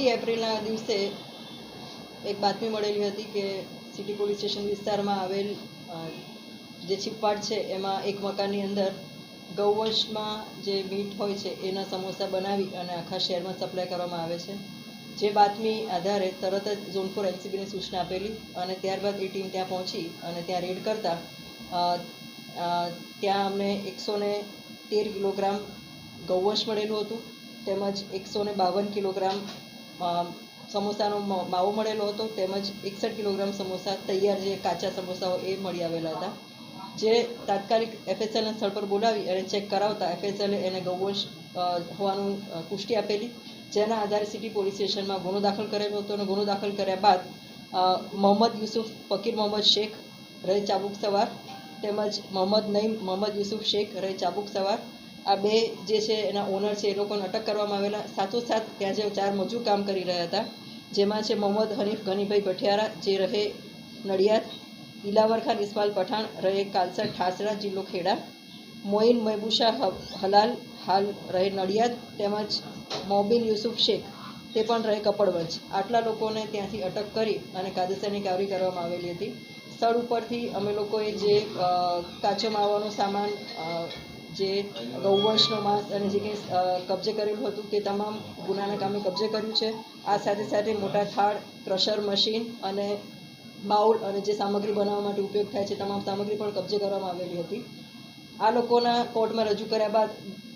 ચોથી એપ્રિલના દિવસે એક બાતમી મળેલી હતી કે સિટી પોલીસ સ્ટેશન વિસ્તારમાં આવેલ જે છીપવાડ છે, એમાં એક મકાનની અંદર ગૌવંશમાં જે મીટ હોય છે, એના સમોસા બનાવી અને આખા શહેરમાં સપ્લાય કરવામાં આવે છે. જે બાતમી આધારે તરત જ ઝોન ફોર એલસીબીને સૂચના આપેલી અને ત્યારબાદ એ ટીમ ત્યાં પહોંચી અને ત્યાં રેડ કરતા ત્યાં અમને એકસો ને તેર કિલોગ્રામ ગૌવંશ મળેલું હતું. તેમજ એકસો ને બાવન કિલોગ્રામ સમોસાનો માવો મળેલો હતો, તેમજ એકસઠ કિલોગ્રામ સમોસા તૈયાર જે કાચા સમોસાઓ એ મળી આવેલા હતા. જે તાત્કાલિક એફએસએલના સ્થળ પર બોલાવી અને ચેક કરાવતા એફએસએલે એને ગૌવંશ હોવાનું પુષ્ટિ આપેલી. જેના આધારે સિટી પોલીસ સ્ટેશનમાં ગુનો દાખલ કરેલો હતો અને ગુનો દાખલ કર્યા બાદ મોહમ્મદ યુસુફ, ફકીર મોહમ્મદ શેખ, રહે ચાબુક સવાર, તેમજ મોહમ્મદ નઈમ, મોહમ્મદ યુસુફ શેખ, રહે ચાબુક સવાર આ બે જે છે એના ઓનર છે એ લોકોને અટક કરવામાં આવેલા. સાથોસાથ ત્યાં જે ચાર મજૂર કામ કરી રહ્યા હતા, જેમાં છે મોહમ્મદ હનીફ, ગનીભાઈ ભઠિયારા, જે રહે નડિયાદ દિલાવર ખાન ઇસ્માલ પઠાણ, રહે કાલસર ઠાસરા, જિલ્લો ખેડા મોઇન મહેબુશા હલાલ હાલ રહે નડિયાદ, તેમજ મોબિલ યુસુફ શેખ, તે પણ રહે કપડવંજ. આટલા લોકોને ત્યાંથી અટક કરી અને કાયદેસરની કાર્યવાહી કરવામાં આવેલી હતી. સ્થળ ઉપરથી અમે લોકોએ જે કાચો માવાનો સામાન જે ગૌવંશનો માંસ અને જે કંઈ કબજે કરેલું હતું તે તમામ ગુનાના કામે કબજે કર્યું છે. આ સાથે સાથે મોટા થાળ, ક્રશર મશીન અને બાઉલ અને જે સામગ્રી બનાવવા માટે ઉપયોગ થાય છે તમામ સામગ્રી પણ કબજે કરવામાં આવેલી હતી. આ લોકોના કોર્ટમાં રજૂ કર્યા બાદ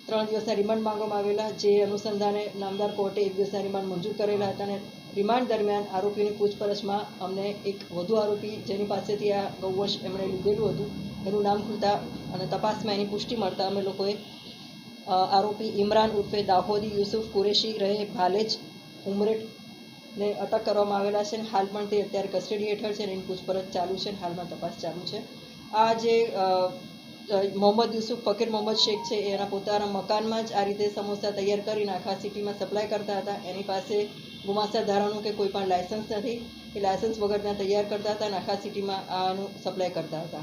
ત્રણ દિવસના રિમાન્ડ માંગવામાં આવેલા, જે અનુસંધાને નામદાર કોર્ટે એક દિવસના રિમાન્ડ મંજૂર કરેલા હતા અને રિમાન્ડ દરમિયાન આરોપીની પૂછપરછમાં અમને એક વધુ આરોપી જેની પાસેથી આ ગૌવંશ એમણે લીધેલું હતું. એનું નામ ખુલતા અને તપાસમાં એની પુષ્ટિ મળતા અમે લોકોએ આરોપી ઇમરાન ઉર્ફે દાહોદી યુસુફ કુરેશી રહે ભાલેજ ઉમરેટને અટક કરવામાં આવેલા છે અને હાલ પણ તે અત્યારે કસ્ટડી હેઠળ છે અને એની પૂછપરછ ચાલુ છે અને હાલમાં તપાસ ચાલુ છે. આ જે મોહમ્મદ યુસુફ ફકીર મોહમ્મદ શેખ છે એના પોતાના મકાનમાં જ આ રીતે સમોસા તૈયાર કરીને આખા સિટીમાં સપ્લાય કરતા હતા. એની પાસે ગુમાસ્તા ધારાનું કે કોઈ પણ લાયસન્સ નથી. એ લાયસન્સ વગર ત્યાં તૈયાર કરતા હતા અને આખા સિટીમાં આનું સપ્લાય કરતા હતા.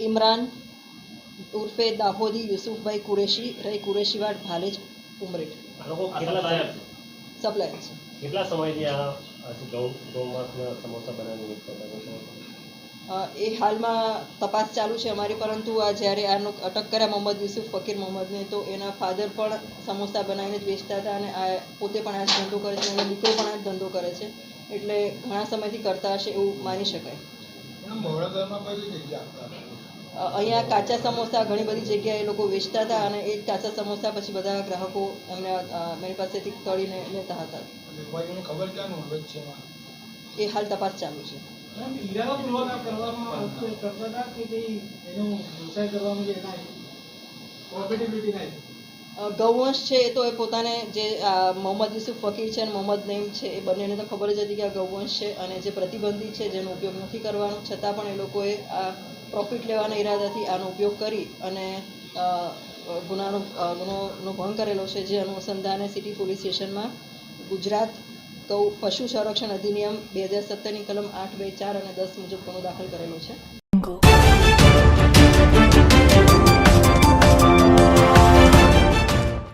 ઇમરાન ઉર્ફે દાહોદી યુસુફભાઈ કુરેશી રહી કુરેશીવાડ ભાલેજ ઉમરેઠ. છે? સપ્લાય છે. કેટલા સમયથી આ ગૌ સમોસા અ, એ હાલમાં તપાસ ચાલુ છે અમારી પરંતુ આ જ્યારે આનો અટક કર્યા મોહમ્મદ યુસુફ ફકીર મોહમ્મદને તો એના ફાધર પણ સમોસા બનાવીને જ વેચતા હતા અને આ પોતે પણ આ ધંધો કરે છે અને દીકરો પણ આ ધંધો કરે છે. એટલે ઘણા સમયથી કરતા હશે એવું માની શકાય. અહીંયા કાચા સમોસા ઘણી બધી જગ્યાએ એ લોકો વેચતા હતા અને એ કાચા સમોસા પછી બધા ગ્રાહકો એમને મારી પાસેથી તળીને લેતા હતા. એ હાલ તપાસ ચાલુ છે. ઈરાદાપૂર્વક કરવામાં ગૌવંશ છે એ તો એ પોતાને જે મોહમ્મદ યુસુફ ફકીર છે અને મોહમ્મદ નઈમ છે, એ બંનેને તો ખબર જ હતી કે આ ગૌવંશ છે અને જે પ્રતિબંધિત છે જેનો ઉપયોગ નથી કરવાનો, છતાં પણ એ લોકોએ આ પ્રોફિટ લેવાના ઈરાદાથી આનો ઉપયોગ કરી અને ગુનાનો ગુનો ગુનોનો ભંગ કરેલો છે જે અનુસંધાને સિટી પોલીસ સ્ટેશનમાં ગુજરાત ગૌ પશુ સંરક્ષણ અધિનિયમ બે હજાર સત્તરની કલમ આઠ બે ચાર અને દસ મુજબ ગુનો દાખલ કરેલો છે?